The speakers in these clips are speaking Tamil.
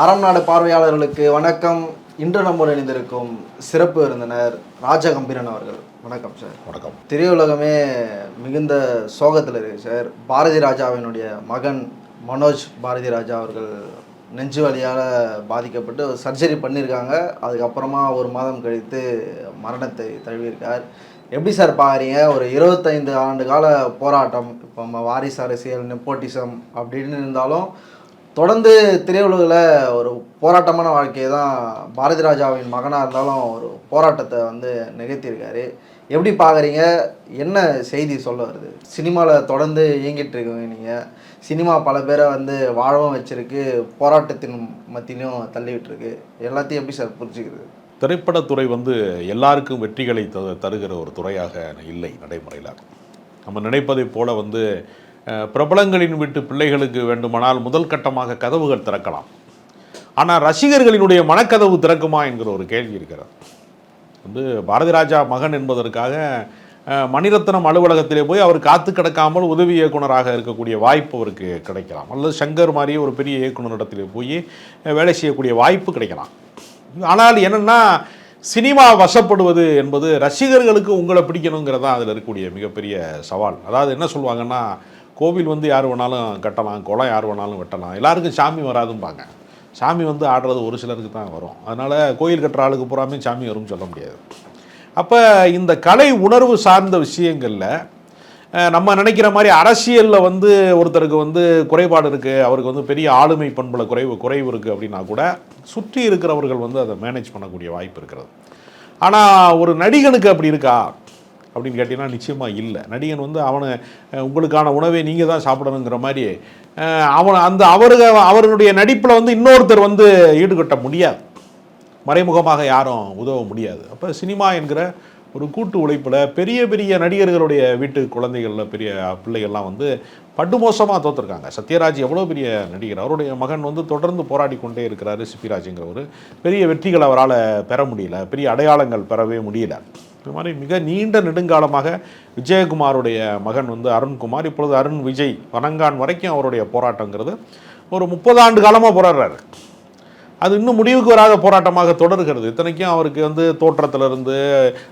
அறம் நாடு பார்வையாளர்களுக்கு வணக்கம். இன்று நம்முடன் இணைந்திருக்கும் சிறப்பு விருந்தினர் ராஜகம்பீரன் அவர்கள். வணக்கம் சார். வணக்கம். திரையுலகமே மிகுந்த சோகத்தில் இருக்கு சார். பாரதி ராஜாவினுடைய மகன் மனோஜ் பாரதி ராஜா அவர்கள் நெஞ்சு வலியால் பாதிக்கப்பட்டு சர்ஜரி பண்ணியிருக்காங்க. அதுக்கப்புறமா ஒரு மாதம் கழித்து மரணத்தை தழுவியிருக்கார். எப்படி சார் பார்க்குறீங்க? ஒரு இருபத்தைந்து ஆண்டு கால போராட்டம். இப்போ நம்ம வாரிசு அரசியல் நெப்போட்டிசம் அப்படின்னு இருந்தாலும் தொடர்ந்து திரையுலகில் ஒரு போராட்டமான வாழ்க்கையை தான் பாரதி ராஜாவின் மகனாக இருந்தாலும் ஒரு போராட்டத்தை வந்து நிகழ்த்தியிருக்காரு. எப்படி பார்க்குறீங்க? என்ன செய்தி சொல்ல வருது? சினிமாவில் தொடர்ந்து இயங்கிட்டு இருக்கீங்க நீங்கள் சினிமா பல பேரை வந்து வாழவும் வச்சுருக்கு. போராட்டத்தின் மத்தியிலும் தள்ளிவிட்டுருக்கு. எல்லாத்தையும் எப்படி சார் புரிஞ்சுக்கிறது? திரைப்படத்துறை வந்து எல்லாருக்கும் வெற்றிகளை த தருகிற ஒரு துறையாக இல்லை நடைமுறையில். நம்ம நினைப்பதைப் போல வந்து பிரபலங்களின் வீட்டு பிள்ளைகளுக்கு வேண்டுமானால் முதல் கட்டமாக கதவுகள் திறக்கலாம். ஆனால் ரசிகர்களினுடைய மனக்கதவு திறக்குமா என்கிற ஒரு கேள்வி இருக்கிறது. வந்து பாரதி ராஜா மகன் என்பதற்காக மணிரத்னம் அலுவலகத்திலே போய் அவர் காத்து கிடக்காமல் உதவி இயக்குனராக இருக்கக்கூடிய வாய்ப்பு அவருக்கு கிடைக்கலாம். அல்லது சங்கர் மாதிரியே ஒரு பெரிய இயக்குனரிடத்திலே போய் வேலை செய்யக்கூடிய வாய்ப்பு கிடைக்கலாம். ஆனால் என்னென்னா சினிமா வசப்படுவது என்பது ரசிகர்களுக்கு உங்களை பிடிக்கணுங்கிறது தான் அதில் இருக்கக்கூடிய மிகப்பெரிய சவால். அதாவது என்ன சொல்லுவாங்கன்னா கோவில் வந்து யார் வேணாலும் கட்டலாம் குளம் யார் வேணாலும் வெட்டலாம். எல்லாருக்கும் சாமி வராதும்பாங்க. சாமி வந்து ஆடுறது ஒரு சிலருக்கு தான் வரும். அதனால் கோயில் கட்டுற ஆளுக்கு பூராமே சாமி வரும்னு சொல்ல முடியாது. அப்போ இந்த கலை உணர்வு சார்ந்த விஷயங்களில் நம்ம நினைக்கிற மாதிரி அரசியலில் வந்து ஒருத்தருக்கு வந்து குறைபாடு இருக்குது அவருக்கு வந்து பெரிய ஆளுமை பண்புல குறைவு குறைவு இருக்குது அப்படின்னா கூட சுற்றி இருக்கிறவர்கள் வந்து அதை மேனேஜ் பண்ணக்கூடிய வாய்ப்பு இருக்கிறது. ஆனால் ஒரு நடிகனுக்கு அப்படி இருக்கா? அப்படின்னு கேட்டிங்கன்னா நிச்சயமாக இல்லை. நடிகன் வந்து அவனை உங்களுக்கான உணவை நீங்கள் தான் சாப்பிடணுங்கிற மாதிரி அவன் அந்த அவரு அவருடைய நடிப்பில் வந்து இன்னொருத்தர் வந்து ஈடுகட்ட முடியாது. மறைமுகமாக யாரும் உதவ முடியாது. அப்போ சினிமா என்கிற ஒரு கூட்டு உழைப்பில் பெரிய பெரிய நடிகர்களுடைய வீட்டு குழந்தைகளில் பெரிய பிள்ளைகள்லாம் வந்து படுமோசமாக தோற்றுருக்காங்க சத்யராஜ் எவ்வளோ பெரிய நடிகர்? அவருடைய மகன் வந்து தொடர்ந்து போராடி கொண்டே இருக்கிறாரு சிப்பிராஜுங்கிறவர் பெரிய வெற்றிகள் அவரால் பெற முடியல. பெரிய அடையாளங்கள் பெறவே முடியல. இது மாதிரி மிக நீண்ட நெடுங்காலமாக விஜயகுமாருடைய மகன் வந்து அருண்குமார். இப்பொழுது அருண் விஜய் வனங்கான் வரைக்கும் அவருடைய போராட்டங்கிறது. ஒரு முப்பது ஆண்டு காலமாக போராடுறாரு. அது இன்னும் முடிவுக்கு வராத போராட்டமாக தொடர்கிறது. இத்தனைக்கும் அவருக்கு வந்து தோற்றத்திலிருந்து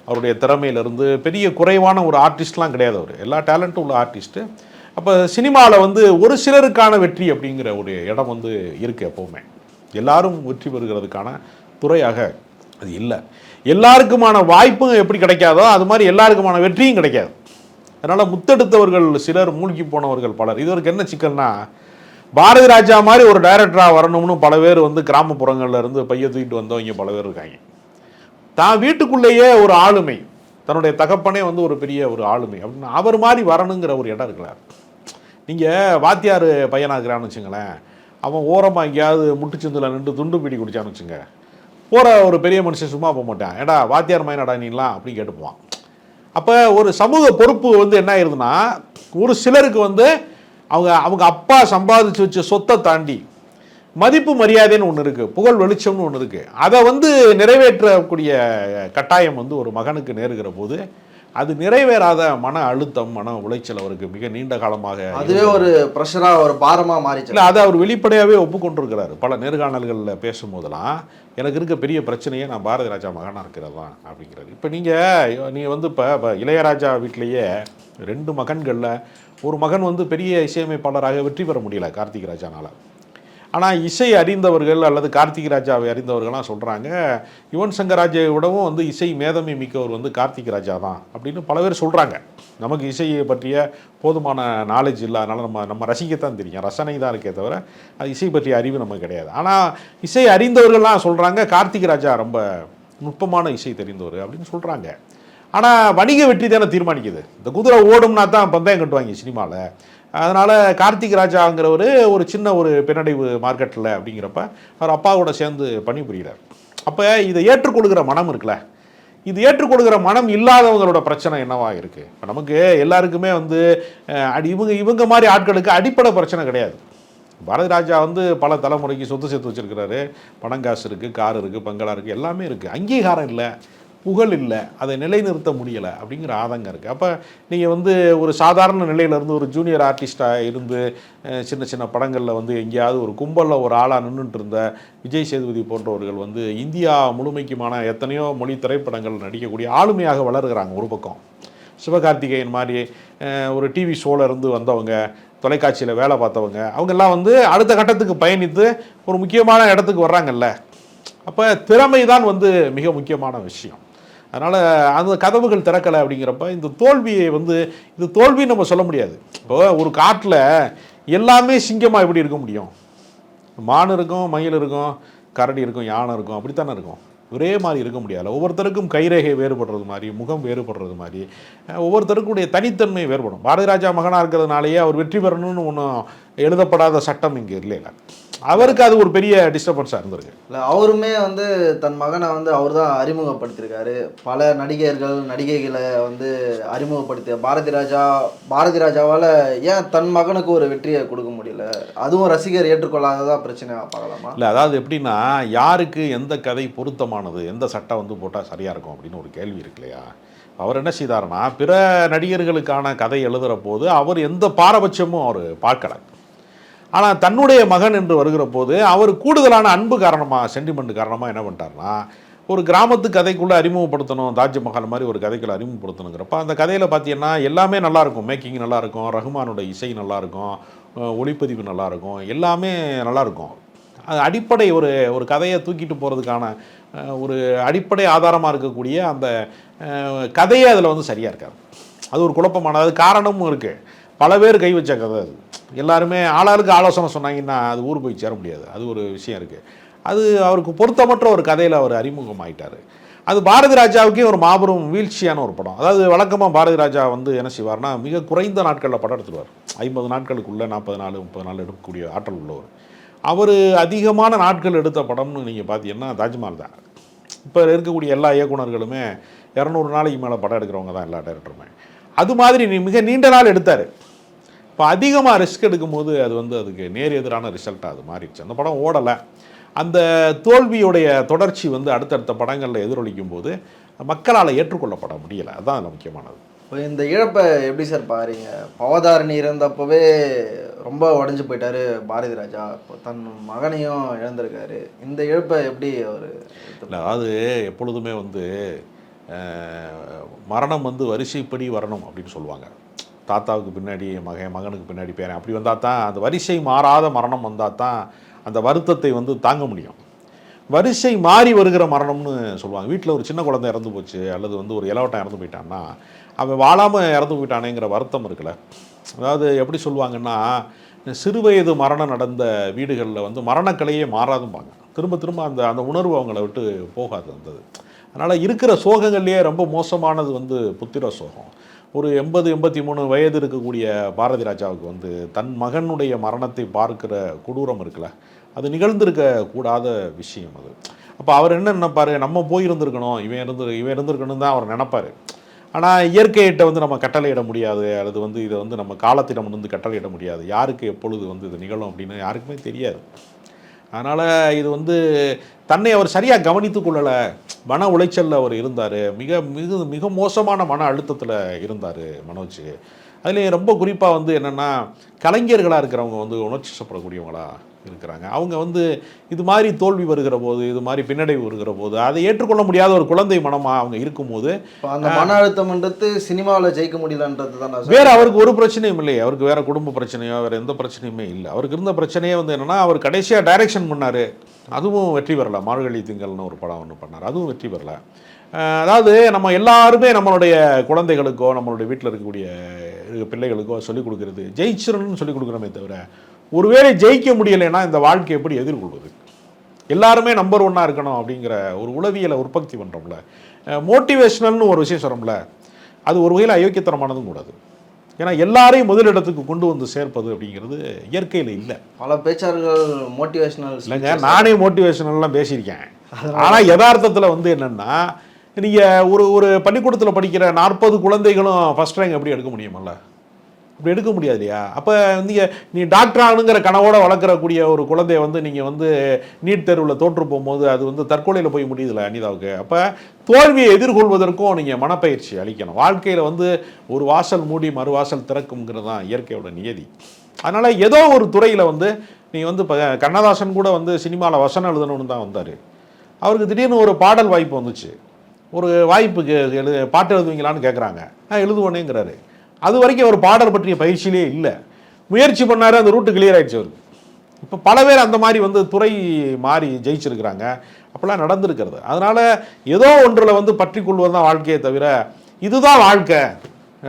அவருடைய திறமையிலிருந்து பெரிய குறைவான ஒரு ஆர்டிஸ்ட்லாம் கிடையாது அவர். எல்லா டேலண்ட்டும் உள்ள ஆர்டிஸ்ட்டு அப்போ சினிமாவில் வந்து ஒரு சிலருக்கான வெற்றி அப்படிங்கிற ஒரு இடம் வந்து இருக்குது எப்போவுமே. எல்லாரும் வெற்றி பெறுகிறதுக்கான துறையாக அது இல்லை. எல்லாருக்குமான வாய்ப்பும் எப்படி கிடைக்காதோ அது மாதிரி எல்லாருக்குமான வெற்றியும் கிடைக்காது. அதனால் முத்தெடுத்தவர்கள் சிலர் மூழ்கி போனவர்கள் பலர். இதுவரைக்கும் என்ன சிக்கல்னா பாரதி ராஜா மாதிரி ஒரு டைரக்டராக வரணும்னு பல பேர் வந்து கிராமப்புறங்களில் இருந்து பைய தூக்கிட்டு வந்தவங்க பல பேர் இருக்காங்க. தான் வீட்டுக்குள்ளேயே ஒரு ஆளுமை தன்னுடைய தகப்பனே வந்து ஒரு பெரிய ஒரு ஆளுமை. அப்படின்னு அவர் மாதிரி வரணுங்கிற ஒரு இடம் இருக்கிறார் நீங்கள் வாத்தியார் பையனாகிறான்னு வச்சுங்களேன் அவன் ஓரமாக எங்கேயாவது முட்டுச்சந்தில் நின்று துண்டு பீடி குடிச்சான்னு வச்சுங்க. போகிற ஒரு பெரிய மனுஷன் சும்மா போக மாட்டான். ஏடா வாத்தியார் மயனடா நீலாம் அப்படின்னு கேட்டுப்பான் அப்போ ஒரு சமூக பொறுப்பு வந்து என்ன ஆயிருதுன்னா ஒரு சிலருக்கு வந்து அவங்க அவங்க அப்பா சம்பாதிச்சு வச்ச சொத்தை தாண்டி மதிப்பு மரியாதைன்னு ஒன்று இருக்குது புகழ் வெளிச்சம்னு ஒன்று இருக்குது அதை வந்து நிறைவேற்றக்கூடிய கட்டாயம் வந்து ஒரு மகனுக்கு நேருகிற போது அது நிறைவேறாத மன அழுத்தம் மன உளைச்சல் அவருக்கு மிக நீண்ட காலமாக அதுவே ஒரு ப்ரெஷராக ஒரு பாரமாக மாறிச்சு. இல்லை அதை அவர் வெளிப்படையாகவே ஒப்புக்கொண்டிருக்கிறாரு. பல நேர்காணல்களில் பேசும்போதெல்லாம் எனக்கு இருக்க பெரிய பிரச்சனையே நான் பாரதி ராஜா மகனாக இருக்கிறது தான் அப்படிங்கிறாரு. இப்போ நீங்கள் நீங்கள் வந்து இப்போ இப்போ இளையராஜா வீட்டிலேயே ரெண்டு மகன்களில் ஒரு மகன் வந்து பெரிய இசையமைப்பாளராக வெற்றி பெற முடியல கார்த்திக் ராஜானால. ஆனால் இசை அறிந்தவர்கள் அல்லது கார்த்திக் ராஜாவை அறிந்தவர்கள்லாம் சொல்கிறாங்க யுவன் சங்கர் ராஜாவை விடவும் வந்து இசை மேதமை மிக்கவர் வந்து கார்த்திக் ராஜா தான் அப்படின்னு பல பேர் சொல்கிறாங்க நமக்கு இசையை பற்றிய போதுமான நாலேஜ் இல்லாதனால நம்ம நம்ம ரசிக்கத்தான் தெரியும். ரசனை தான் இருக்கே தவிர அது இசை பற்றிய அறிவு நமக்கு கிடையாது. ஆனால் இசை அறிந்தவர்கள்லாம் சொல்கிறாங்க கார்த்திக் ராஜா ரொம்ப நுட்பமான இசை தெரிந்தவர் அப்படின்னு சொல்கிறாங்க ஆனால் வணிக வெற்றி தானே தீர்மானிக்குது. இந்த குதிரை ஓடும்னா தான் பந்தயம் கட்டுவாங்க சினிமாவில் அதனால் கார்த்திக் ராஜாங்கிறவர் ஒரு சின்ன ஒரு பின்னடைவு மார்க்கெட்டில் அப்படிங்கிறப்ப அவர் அப்பாவோட சேர்ந்து பணிபுரிகிறார் அப்போ இதை ஏற்றுக்கொள்கிற மனம் இருக்குல்ல? இது ஏற்றுக்கொடுக்குற மனம் இல்லாதவங்களோட பிரச்சனை என்னவாக இருக்குது இப்போ நமக்கு எல்லாருக்குமே வந்து அடி இவங்க இவங்க மாதிரி ஆட்களுக்கு அடிப்படை பிரச்சனை கிடையாது. பாரதி ராஜா வந்து பல தலைமுறைக்கு சொத்து சேர்த்து வச்சுருக்கிறாரு. பணம் காசு இருக்குது கார் இருக்குது பங்களா இருக்குது எல்லாமே இருக்குது அங்கீகாரம் இல்லை. புகழ் இல்லை அதை நிலைநிறுத்த முடியலை அப்படிங்கிற ஆதங்கம் இருக்குது அப்போ நீங்கள் வந்து ஒரு சாதாரண நிலையிலேருந்து ஒரு ஜூனியர் ஆர்டிஸ்டாக இருந்து சின்ன சின்ன படங்களில் வந்து எங்கேயாவது ஒரு கும்பலில் ஒரு ஆளாக நின்றுட்டு இருந்த விஜய் சேதுபதி போன்றவர்கள் வந்து இந்தியா முழுமைக்குமான எத்தனையோ மொழி திரைப்படங்கள் நடிக்கக்கூடிய ஆளுமையாக வளர்கிறாங்க ஒரு பக்கம். சிவகார்த்திகேயன் மாதிரி ஒரு டிவி ஷோவில் இருந்து வந்தவங்க தொலைக்காட்சியில் வேலை பார்த்தவங்க அவங்கெல்லாம் வந்து அடுத்த கட்டத்துக்கு பயணித்து ஒரு முக்கியமான இடத்துக்கு வர்றாங்கல்ல. அப்போ திறமை தான் வந்து மிக முக்கியமான விஷயம். அதனால் அந்த கதவுகள் திறக்கலை அப்படிங்கிறப்ப இந்த தோல்வியை வந்து இது தோல்வின்னு நம்ம சொல்ல முடியாது. இப்போ ஒரு காட்டில் எல்லாமே சிங்கமாக எப்படி இருக்க முடியும்? மான் இருக்கும் மயில் இருக்கும் கரடி இருக்கும் யானை இருக்கும் அப்படித்தானே இருக்கும். ஒரே மாதிரி இருக்க முடியாது ஒவ்வொருத்தருக்கும் கைரேகை வேறுபடுறது மாதிரி முகம் வேறுபடுறது மாதிரி ஒவ்வொருத்தருக்குடைய தனித்தன்மை வேறுபடும். பாரதிராஜா மகனாக இருக்கிறதுனாலேயே அவர் வெற்றி பெறணும்னு ஒன்றும் எழுதப்படாத சட்டம் இங்கே இல்லைல்ல அவருக்கு அது ஒரு பெரிய டிஸ்டர்பன்ஸாக இருந்திருக்கு. இல்லை அவருமே வந்து தன் மகனை வந்து அவர் தான் அறிமுகப்படுத்தியிருக்காரு பல நடிகர்கள் நடிகைகளை வந்து அறிமுகப்படுத்திய பாரதி ராஜா பாரதி ராஜாவால் ஏன் தன் மகனுக்கு ஒரு வெற்றியை கொடுக்க முடியல? அதுவும் ரசிகர் ஏற்றுக்கொள்ளாததா பிரச்சனை பார்க்கலாமா? இல்லை அதாவது எப்படின்னா யாருக்கு எந்த கதை பொருத்தமானது எந்த சட்டம் வந்து போட்டால் சரியாக இருக்கும் அப்படின்னு ஒரு கேள்வி இருக்கு இல்லையா? அவர் என்ன செய்தாருன்னா பிற நடிகர்களுக்கான கதை எழுதுகிற போது அவர் எந்த பாரபட்சமும் அவர் பார்க்கல. ஆனால் தன்னுடைய மகன் என்று வருகிற போது அவர் கூடுதலான அன்பு காரணமாக சென்டிமெண்ட் காரணமாக என்ன பண்ணிட்டாருன்னா ஒரு கிராமத்து கதைக்குள்ளே அறிமுகப்படுத்தணும் தாஜ்மஹால் மாதிரி ஒரு கதைக்குள்ள அறிமுகப்படுத்தணுங்கிறப்ப அந்த கதையில் பார்த்தீங்கன்னா எல்லாமே நல்லாயிருக்கும் மேக்கிங் நல்லாயிருக்கும் ரஹ்மானோட இசை நல்லாயிருக்கும் ஒளிப்பதிவு நல்லாயிருக்கும் எல்லாமே நல்லா இருக்கும். அது அடிப்படை ஒரு ஒரு கதையை தூக்கிட்டு போகிறதுக்கான ஒரு அடிப்படை ஆதாரமாக இருக்கக்கூடிய அந்த கதையே அதில் வந்து சரியாக இருக்காது. அது ஒரு குழப்பமான அது காரணமும் இருக்குது பல பேர் கை வச்ச கதை அது. எல்லாருமே ஆளாளுக்கு ஆலோசனை சொன்னாங்கன்னா அது ஊர் போய் சேர முடியாது. அது ஒரு விஷயம் இருக்குது அது அவருக்கு பொருத்தமற்ற ஒரு கதையில் அவர் அறிமுகமாயிட்டார். அது பாரதி ராஜாவுக்கே ஒரு மாபெரும் வீழ்ச்சியான ஒரு படம். அதாவது வழக்கமாக பாரதி ராஜா வந்து என்ன செய்வார்னா மிக குறைந்த நாட்களில் படம் எடுத்துருவார். ஐம்பது நாட்களுக்குள்ளே நாற்பது நாள் முப்பது நாள் எடுக்கக்கூடிய ஆற்றல் உள்ளவர். அவர் அதிகமான நாட்கள் எடுத்த படம்னு நீங்கள் பார்த்தீங்கன்னா தாஜ்மஹால் தான். இப்போ இருக்கக்கூடிய எல்லா இயக்குனர்களுமே இரநூறு நாளைக்கு மேலே படம் எடுக்கிறவங்க தான் எல்லா டேரக்டருமே அது மாதிரி மிக நீண்ட நாள் எடுத்தார். இப்போ அதிகமாக ரிஸ்க் எடுக்கும்போது அது வந்து அதுக்கு நேர் எதிரான ரிசல்ட்டாக அது மாறிடுச்சு. அந்த படம் ஓடலை. அந்த தோல்வியுடைய தொடர்ச்சி வந்து அடுத்தடுத்த படங்களில் எதிரொலிக்கும் போது மக்களால் ஏற்றுக்கொள்ளப்பட முடியலை. அதுதான் முக்கியமானது. இப்போ இந்த இழப்பை எப்படி சார் பாருங்க பவதாரணி இருந்தப்பவே ரொம்ப உடஞ்சு போயிட்டாரு பாரதி ராஜா. இப்போ தன் மகனையும் இழந்திருக்காரு. இந்த இழப்பை எப்படி அவர் இல்லை அதாவது எப்பொழுதுமே வந்து மரணம் வந்து வரிசைப்படி வரணும் அப்படின்னு சொல்லுவாங்க. தாத்தாவுக்கு பின்னாடி மகன் மகனுக்கு பின்னாடி பேரன். அப்படி வந்தால் தான் அந்த வரிசை மாறாத மரணம் வந்தால் தான் அந்த வருத்தத்தை வந்து தாங்க முடியும். வரிசை மாறி வருகிற மரணம்னு சொல்லுவாங்க. வீட்டில் ஒரு சின்ன குழந்தை இறந்து போச்சு அல்லது வந்து ஒரு இளவட்டம் இறந்து போயிட்டான்னா அவன் வாழாமல் இறந்து போயிட்டானேங்கிற வருத்தம் இருக்குல்ல. அதாவது எப்படி சொல்லுவாங்கன்னா சிறுவயது மரணம் நடந்த வீடுகளில் வந்து மரணக்கலையே மாறாதும்பாங்க. திரும்ப திரும்ப அந்த அந்த உணர்வு அவங்கள விட்டு போகாது வந்தது. அதனால் இருக்கிற சோகங்கள்லேயே ரொம்ப மோசமானது வந்து புத்திர சோகம். ஒரு எண்பது எண்பத்தி மூணு வயது இருக்கக்கூடிய பாரதி ராஜாவுக்கு வந்து தன் மகனுடைய மரணத்தை பார்க்கிற கொடூரம் இருக்குல்ல? அது நிகழ்ந்திருக்க கூடாத விஷயம் அது. அப்போ அவர் என்ன நினைப்பார்? நம்ம போயிருந்திருக்கணும். இவன் இருந்து இவன் இருந்திருக்கணும் தான் அவர் நினைப்பார். ஆனால் இயற்கையிட்ட வந்து நம்ம கட்டளையிட முடியாது. அல்லது வந்து இதை வந்து நம்ம காலத்திடம் வந்து கட்டளையிட முடியாது. யாருக்கு எப்பொழுது வந்து இது நிகழும் அப்படின்னு யாருக்குமே தெரியாது. அதனால் இது வந்து தன்னை அவர் சரியாக கவனித்து கொள்ளலை. மன உளைச்சலில் அவர் இருந்தார். மிக மிக மிக மோசமான மன அழுத்தத்தில் இருந்தார் மனோஜ். அதுலேயும் ரொம்ப குறிப்பாக வந்து என்னென்னா கலைஞர்களாக இருக்கிறவங்க வந்து உணர்ச்சி வசப்படக்கூடியவங்களா இருக்கிறாங்க. அவங்க வந்து இது மாதிரி தோல்வி வருகிற போது இது மாதிரி பின்னடைவு வருகிற போது அதை ஏற்றுக்கொள்ள முடியாத ஒரு குழந்தை மனமாக அவங்க இருக்கும்போது அந்த மன அழுத்தம்ன்றது சினிமாவில் ஜெயிக்க முடியலன்றது தான் வேற அவருக்கு ஒரு பிரச்சனையும் இல்லையே அவருக்கு வேற குடும்ப பிரச்சனையோ வேற எந்த பிரச்சனையுமே இல்லை. அவருக்கு இருந்த பிரச்சனையே வந்து என்னன்னா அவர் கடைசியா டைரக்ஷன் பண்ணாரு. அதுவும் வெற்றி பெறல. மார்கழி திங்கள்னு ஒரு படம் ஒன்று பண்ணார். அதுவும் வெற்றி பெறல. அதாவது நம்ம எல்லாருமே நம்மளுடைய குழந்தைகளுக்கோ நம்மளுடைய வீட்டில் இருக்கக்கூடிய பிள்ளைகளுக்கோ சொல்லிக் கொடுக்கறது ஜெயிச்சிடணும்னு சொல்லிக் கொடுக்குறோமே தவிர ஒருவேளை ஜெயிக்க முடியலைன்னா இந்த வாழ்க்கை எப்படி எதிர்கொள்வது? எல்லாருமே நம்பர் ஒன்னாக இருக்கணும் அப்படிங்கிற ஒரு உளவியலை உற்பத்தி பண்ணுறோம்ல மோட்டிவேஷ்னல்னு ஒரு விஷயம் சொல்கிறோம்ல அது ஒரு வகையில் அயோக்கியத்தனமானதும் கூடாது. ஏன்னா எல்லாரையும் முதலிடத்துக்கு கொண்டு வந்து சேர்ப்பது அப்படிங்கிறது இயற்கையில் இல்லை. பல பேச்சாளர்கள் மோட்டிவேஷனல் இல்லைங்க நானே மோட்டிவேஷனல்லாம் பேசியிருக்கேன். ஆனால் யதார்த்தத்தில் வந்து என்னென்னா நீங்கள் ஒரு ஒரு பள்ளிக்கூடத்தில் படிக்கிற நாற்பது குழந்தைகளும் ஃபஸ்ட் ரேங்க் எப்படி எடுக்க முடியுமல்ல? இப்படி எடுக்க முடியாது இல்லையா? அப்போ நீங்கள் நீ டாக்டர் ஆகணுங்கிற கனவோட வளர்க்குறக்கூடிய ஒரு குழந்தைய வந்து நீங்கள் வந்து நீட் தேர்வில் தோற்று போகும்போது அது வந்து தற்கொலையில் போய் முடியுதுல அனிதாவுக்கு. அப்போ தோல்வியை எதிர்கொள்வதற்கும் நீங்கள் மனப்பயிற்சி அளிக்கணும். வாழ்க்கையில் வந்து ஒரு வாசல் மூடி மறுவாசல் திறக்குங்கிறது தான் இயற்கையோட நியதி. அதனால் ஏதோ ஒரு துறையில் வந்து நீ வந்து இப்போ கண்ணதாசன் கூட வந்து சினிமாவில் வசனம் எழுதணும்னு தான் வந்தார். அவருக்கு திடீர்னு ஒரு பாடல் வாய்ப்பு வந்துச்சு. ஒரு வாய்ப்புக்கு எழு பாட்டு எழுதுவீங்களான்னு கேட்குறாங்க நான் எழுதுவேனேங்கிறாரு. அது வரைக்கும் அவர் பாடல் பற்றிய பயிற்சியிலே இல்லை. முயற்சி பண்ணார் அந்த ரூட்டு கிளியர் ஆகிடுச்சு அவருக்கு. இப்போ பல பேர் அந்த மாதிரி வந்து துறை மாறி ஜெயிச்சிருக்கிறாங்க. அப்போல்லாம் நடந்திருக்கிறது. அதனால் ஏதோ ஒன்றில் வந்து பற்றி கொள்வது தான் வாழ்க்கையை தவிர இதுதான் வாழ்க்கை.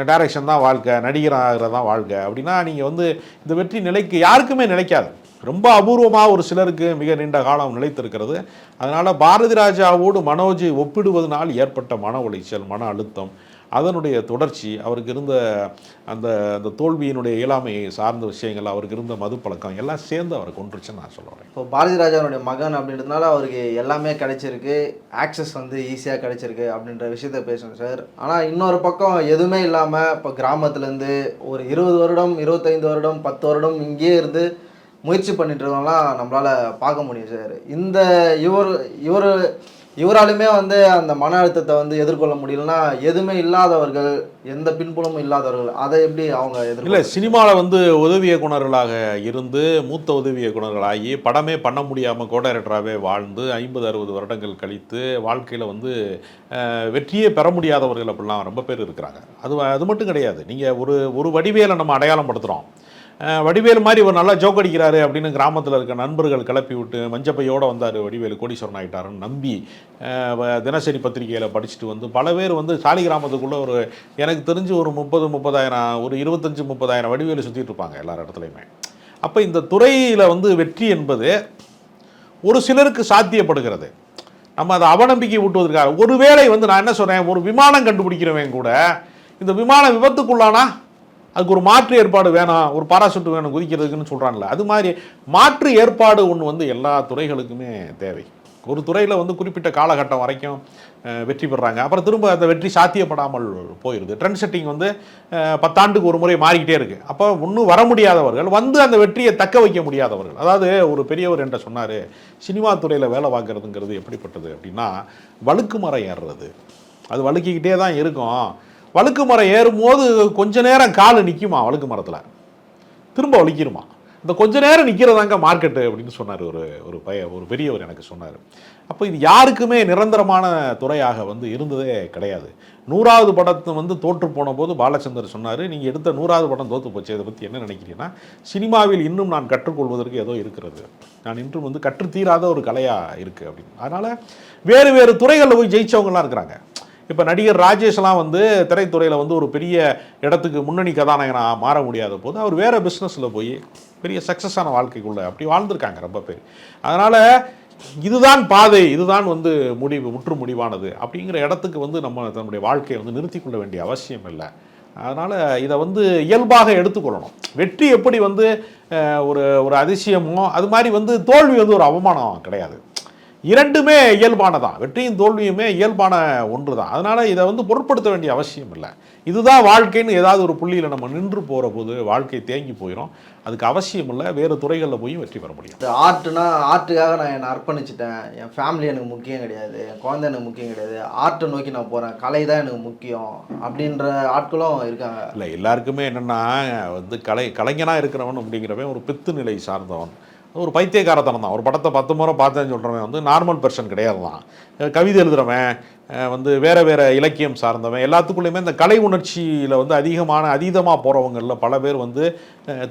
டைரக்ஷன் தான் வாழ்க்கை. நடிகர் ஆகிறது தான் வாழ்க்கை. அப்படின்னா நீங்கள் வந்து இந்த வெற்றி நிலைக்கு யாருக்குமே நிலைக்காது. ரொம்ப அபூர்வமாக ஒரு சிலருக்கு மிக நீண்ட காலம் நிலைத்திருக்கிறது. அதனால் பாரதி ராஜாவோடு மனோஜ் ஒப்பிடுவதனால் ஏற்பட்ட மன உளைச்சல் மன அழுத்தம் அதனுடைய தொடர்ச்சி அவருக்கு இருந்த அந்த அந்த தோல்வியினுடைய இயலாமையை சார்ந்த விஷயங்கள் அவருக்கு இருந்த மது பழக்கம் எல்லாம் சேர்ந்து அவரை கொண்டுருச்சுன்னு நான் சொல்ல வரேன். இப்போ பாரதி ராஜாவுடைய மகன் அப்படின்றதுனால அவருக்கு எல்லாமே கிடைச்சிருக்கு. ஆக்சஸ் வந்து ஈஸியாக கிடைச்சிருக்கு அப்படின்ற விஷயத்த பேசணும் சார் ஆனால் இன்னொரு பக்கம் எதுவுமே இல்லாமல் இப்போ கிராமத்துலேருந்து ஒரு இருபது வருடம் இருபத்தைந்து வருடம் பத்து வருடம் இங்கேயே இருந்து முயற்சி பண்ணிட்டு இருக்கவங்களாம் நம்மளால் பார்க்க முடியும் சார் இந்த இவர் இவர் இவராலுமே வந்து அந்த மன அழுத்தத்தை வந்து எதிர்கொள்ள முடியலன்னா எதுவுமே இல்லாதவர்கள் எந்த பின்புலமும் இல்லாதவர்கள் அதை எப்படி அவங்க இல்லை சினிமாவில் வந்து உதவி இயக்குனர்களாக இருந்து மூத்த உதவி இயக்குனர்களாகி படமே பண்ண முடியாமல் கோடைரக்டராகவே வாழ்ந்து ஐம்பது அறுபது வருடங்கள் கழித்து வாழ்க்கையில் வந்து வெற்றியே பெற முடியாதவர்கள் அப்படிலாம் ரொம்ப பேர் இருக்கிறாங்க. அது அது மட்டும் கிடையாது. நீங்கள் ஒரு ஒரு வடிவேலை நம்ம அடையாளம் படுத்துகிறோம் வடிவேல் மாதிரி ஒரு நல்லா ஜோக் அடிக்கிறாரு அப்படின்னு கிராமத்தில் இருக்க நண்பர்கள் கிளப்பி விட்டு மஞ்சப்பையோடு வந்தார் வடிவேலு கோடீஸ்வரன் ஆகிட்டாருன்னு நம்பி வ- தினசரி பத்திரிகையில் படிச்சுட்டு வந்து பல பேர் வந்து சாலி கிராமத்துக்குள்ளே ஒரு எனக்கு தெரிஞ்சு ஒரு முப்பது முப்பதாயிரம் ஒரு இருபத்தஞ்சு முப்பதாயிரம் வடிவேலு சுற்றிட்டு இருப்பாங்க எல்லா இடத்துலையுமே. அப்போ இந்த துறையில் வந்து வெற்றி என்பது ஒரு சிலருக்கு சாத்தியப்படுகிறது. நம்ம அதை அவநம்பிக்கை ஊட்டுவதற்காக. ஒருவேளை வந்து நான் என்ன சொல்கிறேன் ஒரு விமானம் கண்டுபிடிக்கிறவன் கூட இந்த விமானம் விபத்துக்குள்ளானா? அதுக்கு ஒரு மாற்று ஏற்பாடு வேணாம் ஒரு பாராசூட் வேணும் குதிக்கிறதுக்குன்னு சொல்கிறாங்களே அது மாதிரி மாற்று ஏற்பாடு ஒன்று வந்து எல்லா துறைகளுக்குமே தேவை. ஒரு துறையில் வந்து குறிப்பிட்ட காலகட்டம் வரைக்கும் வெற்றி பெறுறாங்க அப்புறம் திரும்ப அந்த வெற்றி சாத்தியப்படாமல் போயிடுது ட்ரெண்ட் செட்டிங் வந்து பத்தாண்டுக்கு ஒரு முறை மாறிக்கிட்டே இருக்குது அப்போ இன்னும் வர முடியாதவர்கள் வந்து அந்த வெற்றியை தக்க வைக்க முடியாதவர்கள். அதாவது ஒரு பெரியவர் என்ற சொன்னார் சினிமா துறையில் வேலை பார்க்குறதுங்கிறது எப்படிப்பட்டது? அப்படின்னா வழுக்கு மரம் ஏறுறது. அது வழுக்கிக்கிட்டே தான் இருக்கும். வழுக்கு மரம் ஏறும்போது கொஞ்ச நேரம் கால் நிற்குமா வழுக்கு மரத்தில்? திரும்ப வலிக்கிருமா இந்த கொஞ்ச நேரம் நிற்கிறதாங்க மார்க்கெட்டு அப்படின்னு சொன்னார் ஒரு ஒரு பய ஒரு பெரியவர் எனக்கு சொன்னார். அப்போ இது யாருக்குமே நிரந்தரமான துறையாக வந்து இருந்ததே கிடையாது. நூறாவது படத்தை வந்து தோற்று போன போது பாலச்சந்தர் சொன்னார் நீங்கள் எடுத்த நூறாவது படம் தோற்று போச்சு. இதை பற்றி என்ன நினைக்கிறீங்கன்னா சினிமாவில் இன்னும் நான் கற்றுக்கொள்வதற்கு ஏதோ இருக்கிறது. நான் இன்றும் வந்து கற்று தீராத ஒரு கலையாக இருக்குது அப்படின்னு. அதனால் வேறு வேறு துறைகளில் போய் ஜெயித்தவங்களாம் இருக்கிறாங்க. இப்போ நடிகர் ராஜேஷ்லாம் வந்து திரைத்துறையில் வந்து ஒரு பெரிய இடத்துக்கு முன்னணி கதாநாயகனாக மாற முடியாத போது அவர் வேறு பிஸ்னஸில் போய் பெரிய சக்ஸஸான வாழ்க்கைக்குள்ளே அப்படி வாழ்ந்திருக்காங்க ரொம்ப பேர். அதனால் இதுதான் பாதை இதுதான் வந்து முடிவு முற்று முடிவானது அப்படிங்கிற இடத்துக்கு வந்து நம்ம தன்னுடைய வாழ்க்கையை வந்து நிறுத்தி கொள்ள வேண்டிய அவசியம் இல்லை. அதனால் இதை வந்து இயல்பாக எடுத்துக்கொள்ளணும். வெற்றி எப்படி வந்து ஒரு ஒரு அதிசயமோ அது மாதிரி வந்து தோல்வி வந்து ஒரு அவமானம் கிடையாது. இரண்டுமே இயல்பானதான் வெற்றியும் தோல்வியுமே இயல்பான ஒன்று தான் அதனால் இதை வந்து பொருட்படுத்த வேண்டிய அவசியம் இல்லை. இதுதான் வாழ்க்கைன்னு ஏதாவது ஒரு புள்ளியில் நம்ம நின்று போகிற போது வாழ்க்கை தேங்கி போயிடும் அதுக்கு அவசியம் இல்லை. வேறு துறைகளில் போய் வெற்றி பெற முடியும். இந்த ஆர்ட்னா ஆர்ட்டுக்காக நான் என்னை அர்ப்பணிச்சிட்டேன். என் ஃபேமிலி எனக்கு முக்கியம் கிடையாது. என் குழந்தை எனக்கு முக்கியம் கிடையாது. ஆர்ட்டை நோக்கி நான் போகிறேன் கலை தான் எனக்கு முக்கியம் அப்படின்ற ஆட்களும் இருக்காங்க. இல்லை எல்லாருக்குமே என்னென்னா வந்து கலை கலைஞனாக இருக்கிறவன் அப்படிங்கிறவன் ஒரு பித்து நிலை சார்ந்தவன். ஒரு பைத்தியக்காரத்தனம் தான் ஒரு படத்தை பத்து முறை பார்த்தேன்னு சொல்கிறவன் வந்து நார்மல் பர்சன் கிடையாது தான் கவிதை எழுதுறவன் வந்து வேறு வேறு இலக்கியம் சார்ந்தவன். எல்லாத்துக்குள்ளேயுமே இந்த கலை உணர்ச்சியில் வந்து அதிகமான அதீதமாக போகிறவங்களில் பல பேர் வந்து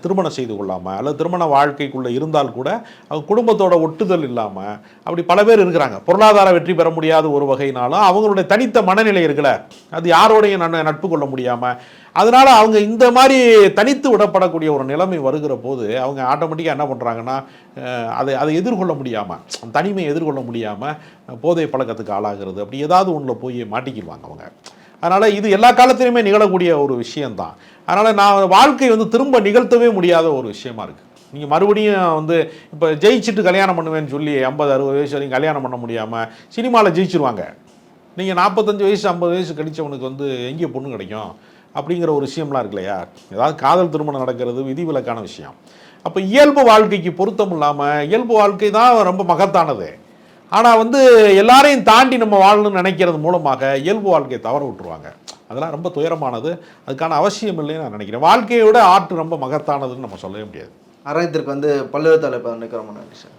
திருமணம் செய்து கொள்ளாமல் அல்லது திருமண வாழ்க்கைக்குள்ளே இருந்தால் கூட அவங்க குடும்பத்தோட ஒட்டுதல் இல்லாமல் அப்படி பல பேர் இருக்கிறாங்க. பொருளாதார வெற்றி பெற முடியாத ஒரு வகையினாலும் அவங்களுடைய தனித்த மனநிலை இருக்குல்ல. அது யாரோடையும் நன் நட்பு கொள்ள முடியாமல் அதனால் அவங்க இந்த மாதிரி தனித்து விடப்படக்கூடிய ஒரு நிலைமை வருகிற போது அவங்க ஆட்டோமேட்டிக்காக என்ன பண்ணுறாங்கன்னா அதை அதை எதிர்கொள்ள முடியாமல் தனிமையை எதிர்கொள்ள முடியாமல் போதை பழக்கத்துக்கு ஆளாகிறது. அப்படி ஏதாவது ஒன்றில் போய் மாட்டிக்கிடுவாங்க அவங்க. அதனால் இது எல்லா காலத்திலையுமே நிகழக்கூடிய ஒரு விஷயந்தான் அதனால் நான் வாழ்க்கை வந்து திரும்ப நிகழ்த்தவே முடியாத ஒரு விஷயமா இருக்குது நீங்கள் மறுபடியும் வந்து இப்போ ஜெயிச்சுட்டு கல்யாணம் பண்ணுவேன்னு சொல்லி ஐம்பது அறுபது வயசு வரைக்கும் கல்யாணம் பண்ண முடியாமல் சினிமாவில் ஜெயிச்சிருவாங்க. நீங்கள் நாற்பத்தஞ்சு வயசு ஐம்பது வயசு கழிச்சவனுக்கு வந்து எங்கே பொண்ணு கிடைக்கும் அப்படிங்கிற ஒரு விஷயம்லாம் இருக்கு இல்லையா? ஏதாவது காதல் திருமணம் நடக்கிறது விதிவிலக்கான விஷயம். அப்போ இயல்பு வாழ்க்கைக்கு பொருத்தம் இல்லாமல் இயல்பு வாழ்க்கை தான் ரொம்ப மகத்தானது. ஆனால் வந்து எல்லாரையும் தாண்டி நம்ம வாழணும்னு நினைக்கிறது மூலமாக இயல்பு வாழ்க்கையை தவற விட்டுருவாங்க. அதெல்லாம் ரொம்ப துயரமானது. அதுக்கான அவசியம் இல்லைன்னு நான் நினைக்கிறேன். வாழ்க்கையோட ஆர்ட் ஆற்று ரொம்ப மகத்தானதுன்னு நம்ம சொல்லவே முடியாது. அரங்கத்திற்கு வந்து பல்வேறு தலைப்பு நிற்கிறோம் நன்றி சார்.